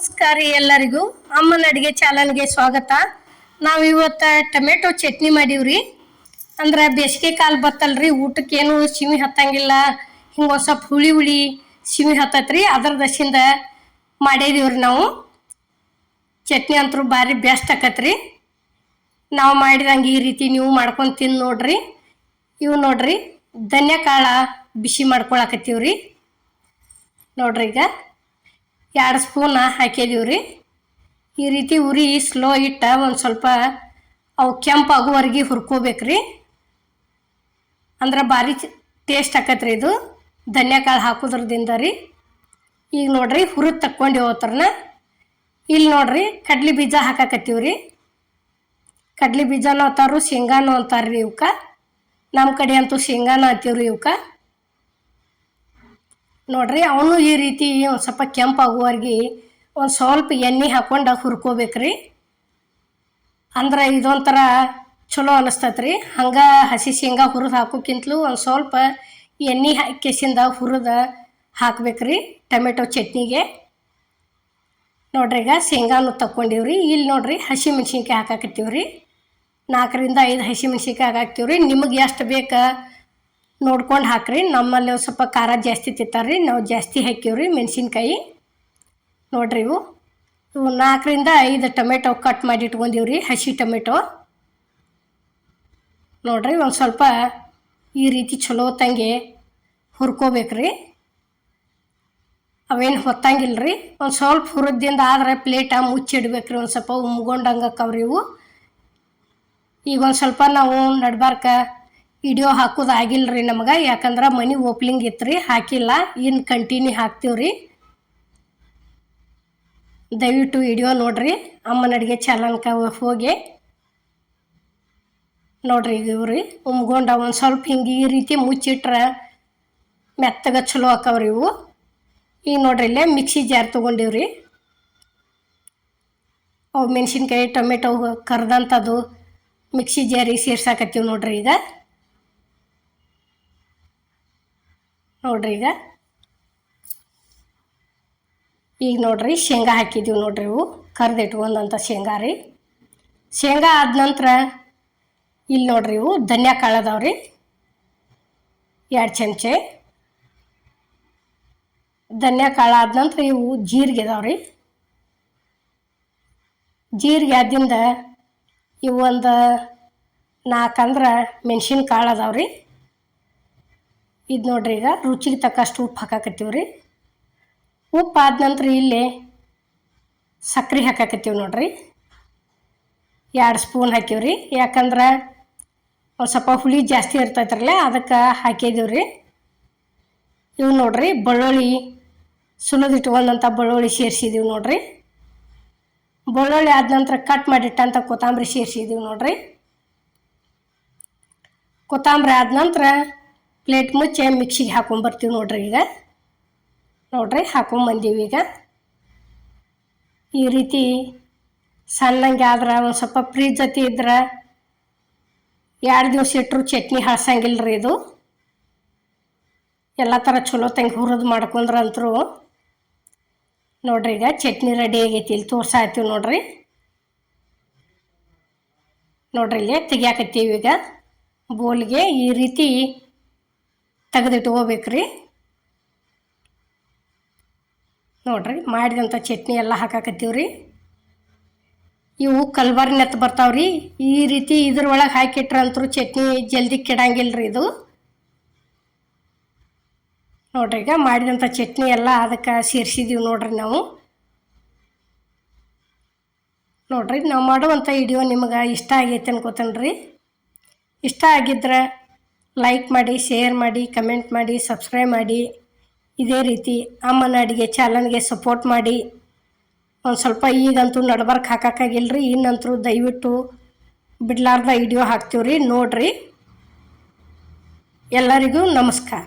ನಮಸ್ಕಾರ ಎಲ್ಲರಿಗೂ. ಅಮ್ಮನ ಅಡುಗೆ ಚಾನಲ್ಗೆ ಸ್ವಾಗತ. ನಾವು ಇವತ್ತು ಟೊಮೆಟೊ ಚಟ್ನಿ ಮಾಡೀವ್ರಿ. ಅಂದ್ರೆ ಬೇಸಿಗೆ ಕಾಲ ಬತ್ತಲ್ರಿ, ಊಟಕ್ಕೇನು ಸಿಮಿ ಹತ್ತಂಗಿಲ್ಲ. ಹಿಂಗೆ ಒಂದು ಸ್ವಲ್ಪ ಹುಳಿ ಹುಳಿ ಸಿಮಿ ಹತ್ತತ್ರಿ. ಅದ್ರ ದಶಿಂದ ಮಾಡಿದೀವ್ರಿ ನಾವು. ಚಟ್ನಿ ಅಂತೂ ಭಾರಿ ಬೆಸ್ಟ್ ಆಕತ್ರಿ. ನಾವು ಮಾಡಿದಂಗೆ ಈ ರೀತಿ ನೀವು ಮಾಡ್ಕೊಂಡು ತಿಂದು ನೋಡ್ರಿ. ಇವು ನೋಡ್ರಿ ಧನ್ಯ ಕಾಳ ಬಿಸಿ ಮಾಡ್ಕೊಳಕತ್ತೀವ್ರಿ. ನೋಡ್ರಿ ಈಗ. ಎರಡು ಸ್ಪೂನ್ ಹಾಕಿದೀವಿ ರೀ ಈ ರೀತಿ ಉರಿ ಸ್ಲೋ ಇಟ್ಟ ಒಂದು ಸ್ವಲ್ಪ ಅವು ಕೆಂಪು ಆಗುವರೆಗೆ ಹುರ್ಕೋಬೇಕು ರೀ ಅಂದ್ರೆ ಭಾರಿ ಟೇಸ್ಟ್ ಆಕತ್ರಿ ಇದು. ಧನ್ಯಕಾಳು ಹಾಕೋದ್ರದಿಂದ ರೀ. ಈಗ ನೋಡ್ರಿ ಹುರಿದು ತಕ್ಕೊಂಡು ಹೋತ್ರನ ಇಲ್ಲಿ ನೋಡ್ರಿ ಕಡ್ಲಿ ಬೀಜ ಹಾಕಾಕತ್ತೀವಿ ರೀ ಕಡ್ಲಿ ಬೀಜನೂ ಅಂತಾರು ಶೇಂಗಾನು ಅಂತಾರ್ರಿ ಇವಕ್ಕೆ ನಮ್ಮ ಕಡೆ ಅಂತೂ ಶೇಂಗಾನ ರೀ ಇವಕ್ಕೆ ನೋಡ್ರಿ, ಅವನು ಈ ರೀತಿ ಒಂದು ಸ್ವಲ್ಪ ಕೆಂಪಾಗುವವರೆಗೆ ಒಂದು ಸ್ವಲ್ಪ ಎಣ್ಣೆ ಹಾಕೊಂಡು ಹುರ್ಕೋಬೇಕ್ರಿ. ಅಂದ್ರೆ ಇದೊಂಥರ ಚಲೋ ಅನಿಸ್ತೈತೆ ರೀ ಹಂಗೆ ಹಸಿ ಶೇಂಗಾ ಹುರಿದು ಹಾಕೋಕ್ಕಿಂತಲೂ ಒಂದು ಸ್ವಲ್ಪ ಎಣ್ಣೆ ಹಾಕಿಸಿಂದ ಹುರಿದು ಹಾಕ್ಬೇಕ್ರಿ ಟೊಮೆಟೊ ಚಟ್ನಿಗೆ. ನೋಡ್ರಿ, ಈಗ ಶೇಂಗಾನು ತಕ್ಕೊಂಡಿವ್ರಿ. ಇಲ್ಲಿ ನೋಡ್ರಿ, ಹಸಿ ಮೆಣಸಿನ್ಕಾಯಿ ರೀ ನಾಲ್ಕರಿಂದ ಐದು ಹಸಿ ಮೆಣ್ಸಿನ್ಕಾಯಿ ರೀ ನಿಮಗೆ ಎಷ್ಟು ಬೇಕಾ ನೋಡ್ಕೊಂಡು ಹಾಕ್ರಿ. ನಮ್ಮಲ್ಲಿ ಒಂದು ಸ್ವಲ್ಪ ಖಾರ ಜಾಸ್ತಿ ತಿಂತಾರೆ ನಾವು ಜಾಸ್ತಿ ಹಾಕೀವ್ರಿ ಮೆಣಸಿನ್ಕಾಯಿ. ನೋಡ್ರಿ ಇವು. ಇವು ನಾಲ್ಕರಿಂದ ಐದು ಟೊಮೆಟೊ ಕಟ್ ಮಾಡಿ ಇಟ್ಕೊಂಡಿವ್ರಿ, ಹಸಿ ಟೊಮೆಟೊ. ನೋಡ್ರಿ ಒಂದು ಸ್ವಲ್ಪ ಈ ರೀತಿ ಚಲೋ ತಂಗೆ ಹುರ್ಕೋಬೇಕ್ರಿ. ಅವೇನು ಹೊತ್ತಂಗಿಲ್ಲ ರೀ ಒಂದು ಸ್ವಲ್ಪ ಹುರಿದಿಂದ ಆದ್ರೆ ಪ್ಲೇಟ ಮುಚ್ಚಿಡ್ಬೇಕ್ರಿ. ಒಂದು ಸ್ವಲ್ಪ ಉಮ್ಗೊಂಡಂಗೆ ಅಕ್ಕವ್ರಿ ಇವು. ಈಗ ಒಂದು ಸ್ವಲ್ಪ ನಾವು ನಡ್ಬಾರ್ಕ ವಿಡಿಯೋ ಹಾಕೋದು ಆಗಿಲ್ಲ ರೀ ನಮ್ಗೆ, ಯಾಕಂದ್ರೆ ಮನೆ ಓಪ್ಲಿಂಗ್ ಇತ್ತು ಹಾಕಿಲ್ಲ ಇನ್ನು ಕಂಟಿನ್ಯೂ ಹಾಕ್ತೀವಿ ರೀ ದಯವಿಟ್ಟು ವಿಡಿಯೋ ನೋಡ್ರಿ ಅಮ್ಮನ ಅಡುಗೆ ಚಾಲನ್ಕ ಹೋಗಿ. ನೋಡ್ರಿ ಈಗ ಇವ್ರಿ, ಉಮ್ಗೊಂಡ ಒಂದು ಸ್ವಲ್ಪ ಹಿಂಗೆ ಈ ರೀತಿ ಮುಚ್ಚಿಟ್ರೆ ಮೆತ್ತಗ ಚಲೋ ಹಾಕವ್ರಿ ಇವು. ಈಗ ನೋಡ್ರಿ ಇಲ್ಲೇ ಮಿಕ್ಸಿ ಜಾರ್ ತೊಗೊಂಡಿವ್ರಿ. ಅವು ಮೆಣಸಿನ್ಕಾಯಿ, ಟೊಮೆಟೊ ಕರ್ದಂಥದ್ದು ಮಿಕ್ಸಿ ಜಾರಿಗೆ ಸೇರ್ಸಾಕತ್ತೀವಿ ನೋಡ್ರಿ ಈಗ. ನೋಡ್ರಿ ಈಗ. ಈಗ ನೋಡ್ರಿ ಶೇಂಗಾ ಹಾಕಿದ್ದೀವಿ ನೋಡ್ರಿ ಇವು. ಕರ್ದಿಟ್ಕೊಂಡಂಥ ಶೇಂಗಾ ರೀ. ಶೇಂಗಾ ಆದ ನಂತರ ಇಲ್ಲಿ ನೋಡ್ರಿ ಇವು ಧನ್ಯ ಕಾಳು ಅದಾವ್ರಿ ಎರಡು ಚಮಚೆ ಧನ್ಯ ಕಾಳು ಆದ ನಂತರ ಇವು ಜೀರಿಗೆ ಅದಾವ್ರಿ ಜೀರಿಗೆ ಆದ್ದರಿಂದ ಇವು ಒಂದು ನಾಲ್ಕಂದ್ರೆ ಮೆಣಸಿನ ಕಾಳು ಅದಾವ್ರಿ ಇದು ನೋಡ್ರಿ ಈಗ, ರುಚಿಗೆ ತಕ್ಕಷ್ಟು ಉಪ್ಪು ಹಾಕಾಕತ್ತೀವಿ ರೀ. ಉಪ್ಪು ಆದ ನಂತರ ಇಲ್ಲಿ ಸಕ್ಕರೆ ಹಾಕಾಕತ್ತೀವಿ ನೋಡ್ರಿ. ಎರಡು ಸ್ಪೂನ್ ಹಾಕೀವಿ ರೀ. ಯಾಕಂದ್ರೆ ಒಂದು ಸ್ವಲ್ಪ ಹುಳಿ ಜಾಸ್ತಿ ಇರ್ತೈತ್ರಲ್ಲ, ಅದಕ್ಕೆ ಹಾಕಿದೀವಿ ರೀ. ಇವು ನೋಡ್ರಿ, ಬೆಳ್ಳುಳ್ಳಿ ಸುಲಿದಿಟ್ಕೊಂಡಂಥ ಬೆಳ್ಳುಳ್ಳಿ ಸೇರಿಸಿದೀವಿ ನೋಡ್ರಿ. ಬೆಳ್ಳುಳ್ಳಿ ಆದ ನಂತರ ಕಟ್ ಮಾಡಿಟ್ಟಂಥ ಕೊತ್ತಂಬರಿ ಸೇರಿಸಿದೀವಿ ನೋಡ್ರಿ. ಕೊತ್ತಂಬರಿ ಆದ ನಂತರ ಪ್ಲೇಟ್ ಮುಚ್ಚಿ ಮಿಕ್ಸಿಗೆ ಹಾಕೊಂಬರ್ತೀವಿ ನೋಡ್ರಿ ಈಗ. ನೋಡ್ರಿ ಹಾಕೊಂಬಂದೀವಿ ಈಗ. ಈ ರೀತಿ ಸಣ್ಣಂಗೆ ಆದ್ರೆ ಒಂದು ಸ್ವಲ್ಪ ಫ್ರೀಜ್ ಜೊತೆ ಇದ್ರೆ ಎರಡು ದಿವಸ ಇಟ್ಟರು ಚಟ್ನಿ ಹಾಸಂಗಿಲ್ಲ ರೀ ಇದು. ಎಲ್ಲ ಥರ ಚಲೋ ತಂಗೆ ಹುರಿದು ಮಾಡ್ಕೊಂಡ್ರೆ ಅಂತರೂ ನೋಡ್ರಿ ಈಗ ಚಟ್ನಿ ರೆಡಿ ಆಗೈತಿ ಇಲ್ಲಿ ತೋರ್ಸಾಯ್ತೀವಿ ನೋಡ್ರಿ. ನೋಡ್ರಿ ಇಲ್ಲಿ ತೆಗಿಯಾಕತ್ತೀವಿ ಈಗ. ಬೋಲ್ಗೆ ಈ ರೀತಿ ತೆಗೆದಿಟ್ಕೋಬೇಕ್ರಿ ನೋಡ್ರಿ, ಮಾಡಿದಂಥ ಚಟ್ನಿ ಎಲ್ಲ ಹಾಕಾಕತ್ತೀವ್ರಿ. ರೀ ಇವು ಕಲ್ಬಾರಿ ನೆತ್ತು ಬರ್ತಾವ್ರಿ. ಈ ರೀತಿ ಇದ್ರೊಳಗೆ ಹಾಕಿಟ್ರಂತರೂ ಚಟ್ನಿ ಜಲ್ದಿ ಕೆಡಂಗಿಲ್ಲ ರೀ ಇದು. ನೋಡ್ರಿ, ಈಗ ಮಾಡಿದಂಥ ಚಟ್ನಿ ಎಲ್ಲ ಅದಕ್ಕೆ ಸೇರಿಸಿದೀವಿ ನೋಡ್ರಿ ನಾವು. ನೋಡ್ರಿ, ನಾವು ಮಾಡುವಂಥ ವಿಡಿಯೋ ನಿಮಗೆ ಇಷ್ಟ ಆಗೈತೆ ಅನ್ಕೋತೇನೆ ಇಷ್ಟ ಆಗಿದ್ರೆ ಲೈಕ್ ಮಾಡಿ ಶೇರ್ ಮಾಡಿ ಕಮೆಂಟ್ ಮಾಡಿ ಸಬ್ಸ್ಕ್ರೈಬ್ ಮಾಡಿ. ಇದೇ ರೀತಿ ಅಮ್ಮನ ಅಡುಗೆ ಚಾನಲ್ಗೆ ಸಪೋರ್ಟ್ ಮಾಡಿ. ಒಂದು ಸ್ವಲ್ಪ ಈಗಂತೂ ನಡ್ಬರ್ಕ್ ಹಾಕೋಕ್ಕಾಗಿಲ್ಲ ರೀ ಇನ್ನಂತರೂ ದಯವಿಟ್ಟು ಬಿಡ್ಲಾರ್ದ ವಿಡಿಯೋ ಹಾಕ್ತೀವ್ರಿ, ನೋಡಿರಿ. ಎಲ್ಲರಿಗೂ ನಮಸ್ಕಾರ.